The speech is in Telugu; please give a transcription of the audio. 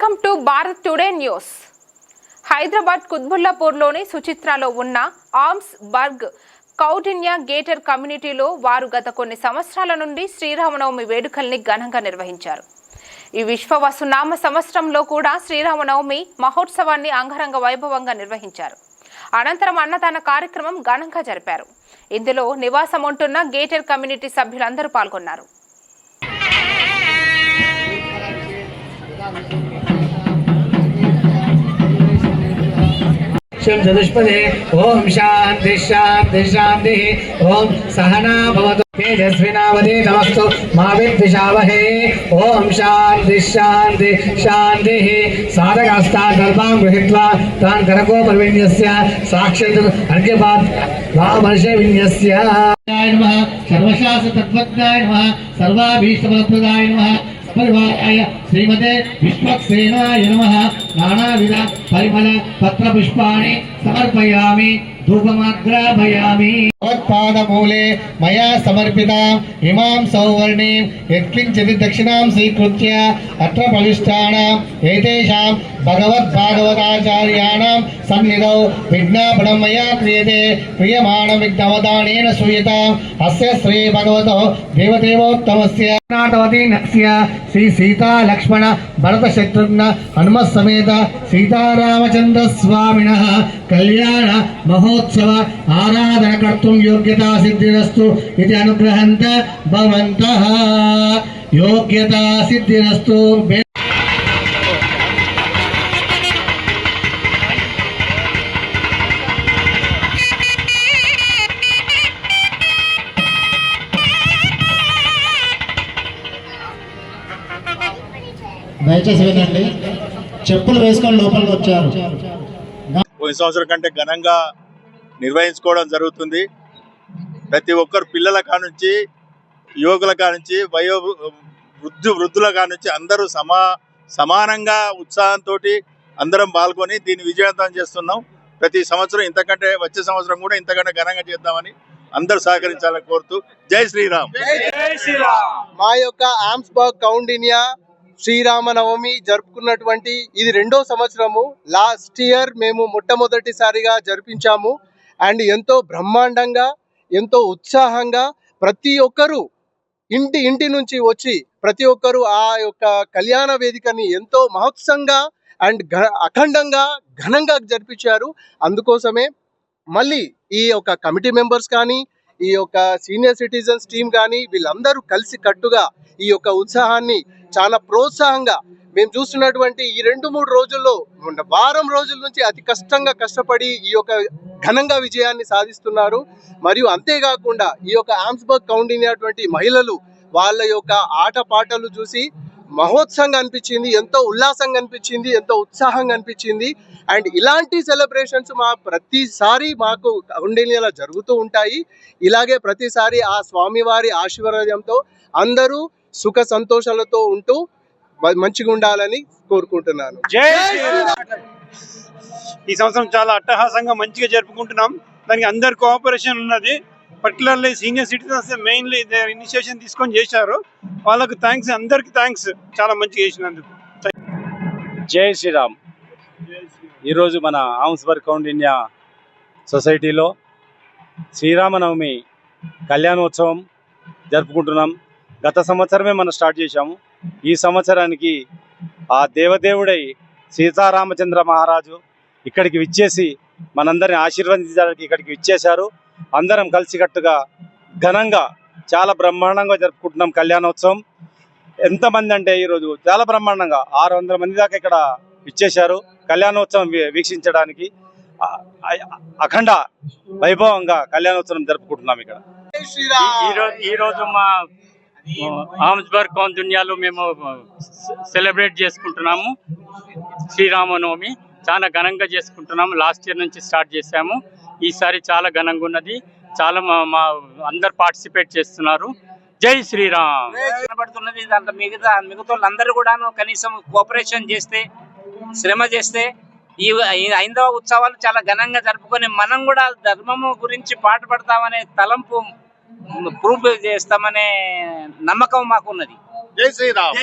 Welcome to Bharat today news. Hyderabad కుత్బుల్లాపూర్లోని సుచిత్రాలో ఉన్న ఆర్మ్స్ బర్గ్ కౌటిన్య గేటర్ కమ్యూనిటీలో వారు గత కొన్ని సంవత్సరాల నుండి శ్రీరామనవమి వేడుకల్ని ఘనంగా నిర్వహించారు. ఈ విశ్వవసునామ సంవత్సరంలో కూడా శ్రీరామనవమి మహోత్సవాన్ని అంగరంగ వైభవంగా నిర్వహించారు. అనంతరం అన్నదాన కార్యక్రమం ఘనంగా జరిపారు. ఇందులో నివాసం ఉంటున్న గేటర్ కమ్యూనిటీ సభ్యులందరూ పాల్గొన్నారు. శం చతుష్పదే ఓం శాంతి శాంతి శాంతి ఓం సహనా భవతు తేజస్వినావదే నమస్తు మా విద్విషావహే ఓం శాంతి శాంతి శాంతి సాధకాస్తాన్ కల్పాం గృహీత్వా తాన్ కరకోపర్విణ్యస్య సాక్షాత్ అర్ఘ్యపాత్ వామర్షే విన్యస్య నమః సర్వశాస్త్ర తత్వజ్ఞాయ నమః సర్వాభీష్టఫలప్రదాయ నమః పరివారాయ శ్రీమతే విశ్వక్సేనాయ నమ. నానావిధ పరిమళ పత్ర పుష్పాణి సమర్పయామి. ధూపమాగ్రాపయామి భగవత్పాదమూలే మయా సమర్పిత ఇమాం సౌవర్ణి యత్కించిది దక్షిణాం స్వీకృత్య అత్ర ప్రవిష్టానాం ఏతేషాం భగవద్భాగవతాచార్యాణాం సన్నిధౌ విజ్ఞాపనం మయా క్రియతే క్రియమాణ విఘ్నవదానేన శ్రూయతాం అస్య శ్రీ భగవతో దేవదేవోత్తమస్య నాటవతీనస్య శ్రీ సీతా లక్ష్మణ భరత శత్రుఘ్న హనుమత్ సమేత సీతారామచంద్ర స్వామిన కళ్యాణ మహో మహోత్సవ ఆరాధన కర్తుం యోగ్యతా సిద్ధిరస్తు ఇది అనుగ్రహంత భవంతః. యోగ్యతా సిద్ధిరస్తు దయచేసి వినండి. చెప్పులు వేసుకొని లోపలికి వచ్చారు. పోయిన సంవత్సరం కంటే ఘనంగా నిర్వహించుకోవడం జరుగుతుంది. ప్రతి ఒక్కరు పిల్లల కానుంచి యువకుల కానుంచి వయో వృద్ధు వృద్ధుల కానుంచి అందరూ సమా సమానంగా ఉత్సాహంతో అందరం పాల్గొని దీన్ని విజయవంతం చేస్తున్నాం. ప్రతి సంవత్సరం ఇంతకంటే వచ్చే సంవత్సరం కూడా ఇంతకంటే ఘనంగా చేద్దామని అందరూ సహకరించాలని కోరుతూ జై శ్రీరామ్. మా యొక్క ఆమ్స్బర్గ్ కౌండినియా శ్రీరామనవమి జరుపుకున్నటువంటి ఇది రెండో సంవత్సరము. లాస్ట్ ఇయర్ మేము మొట్టమొదటిసారిగా జరిపించాము. అండ్ ఎంతో బ్రహ్మాండంగా ఎంతో ఉత్సాహంగా ప్రతి ఒక్కరూ ఇంటి ఇంటి నుంచి వచ్చి ప్రతి ఒక్కరూ ఆ యొక్క కళ్యాణ వేదికని ఎంతో మహోత్సంగా అండ్ అఖండంగా ఘనంగా జరిపించారు. అందుకోసమే మళ్ళీ ఈ యొక్క కమిటీ మెంబర్స్ కానీ ఈ యొక్క సీనియర్ సిటిజన్స్ టీమ్ కానీ వీళ్ళందరూ కలిసి కట్టుగా ఈ యొక్క ఉత్సాహాన్ని చాలా ప్రోత్సాహంగా మేము చూస్తున్నటువంటి ఈ రెండు మూడు రోజుల్లో ఉన్న వారం రోజుల నుంచి అతి కష్టంగా కష్టపడి ఈ యొక్క ఘనంగా విజయాన్ని సాధిస్తున్నారు. మరియు అంతేకాకుండా ఈ యొక్క ఆమ్స్బర్గ్ కౌండినటువంటి మహిళలు వాళ్ళ యొక్క ఆట పాటలు చూసి మహోత్సవంగా అనిపించింది ఎంతో ఉల్లాసంగా అనిపించింది ఎంతో ఉత్సాహంగా అనిపించింది. అండ్ ఇలాంటి సెలబ్రేషన్స్ మా ప్రతిసారి మాకు కౌండిన్యాలో జరుగుతూ ఉంటాయి. ఇలాగే ప్రతిసారి ఆ స్వామివారి ఆశీర్వాదంతో అందరూ సుఖ సంతోషాలతో ఉంటూ మంచిగా ఉండాలని కోరుకుంటున్నాను. జై శ్రీరామ్. ఈ సంవత్సరం చాలా అట్టహాసంగా మంచిగా జరుపుకుంటున్నాం. దానికి అందరి కోఆపరేషన్ ఉన్నది. Particularly senior citizens mainly initiation తీసుకొని చేశారు. వాళ్ళకు థ్యాంక్స్ అందరికి థ్యాంక్స్ చాలా మంచిగా చేసినందుకు. జై శ్రీరామ్. ఈరోజు మన ఆమ్స్బర్గ్ కౌండిన్యా సొసైటీలో శ్రీరామనవమి కళ్యాణోత్సవం జరుపుకుంటున్నాం. గత సంవత్సరమే మనం స్టార్ట్ చేశాము. ఈ సంవత్సరానికి ఆ దేవదేవుడై సీతారామచంద్ర మహారాజు ఇక్కడికి విచ్చేసి మనందరిని ఆశీర్వదించడానికి ఇక్కడికి విచ్చేశారు. అందరం కలిసికట్టుగా ఘనంగా చాలా బ్రహ్మాండంగా జరుపుకుంటున్నాం కళ్యాణోత్సవం. ఎంతమంది అంటే ఈరోజు చాలా బ్రహ్మాండంగా ఆరు వందల మంది దాకా ఇక్కడ ఇచ్చేశారు కళ్యాణోత్సవం వీక్షించడానికి. అఖండ వైభవంగా కళ్యాణోత్సవం జరుపుకుంటున్నాం ఇక్కడ. ఈ రోజు ఈ రోజు మా ఆమ్స్బర్గ్ కౌందున్యాలో మేము సెలబ్రేట్ చేసుకుంటున్నాము. శ్రీరామనవమి చాలా ఘనంగా చేసుకుంటున్నాము. లాస్ట్ ఇయర్ నుంచి స్టార్ట్ చేశాము. ఈసారి చాలా ఘనంగా ఉన్నది. చాలా మా అందరు పార్టిసిపేట్ చేస్తున్నారు. జై శ్రీరామ్. కనబడుతున్నది. దాంట్లో మిగతా మిగతా వాళ్ళందరూ కూడాను కనీసం కోఆపరేషన్ చేస్తే శ్రమ చేస్తే ఈ ఈ ఐదవ ఉత్సవాలు చాలా ఘనంగా జరుపుకొని మనం కూడా ధర్మము గురించి పాటుపడతామనే తలంపు ప్రూఫ్ చేస్తామనే నమ్మకం మాకున్నది. జై శ్రీరామ్.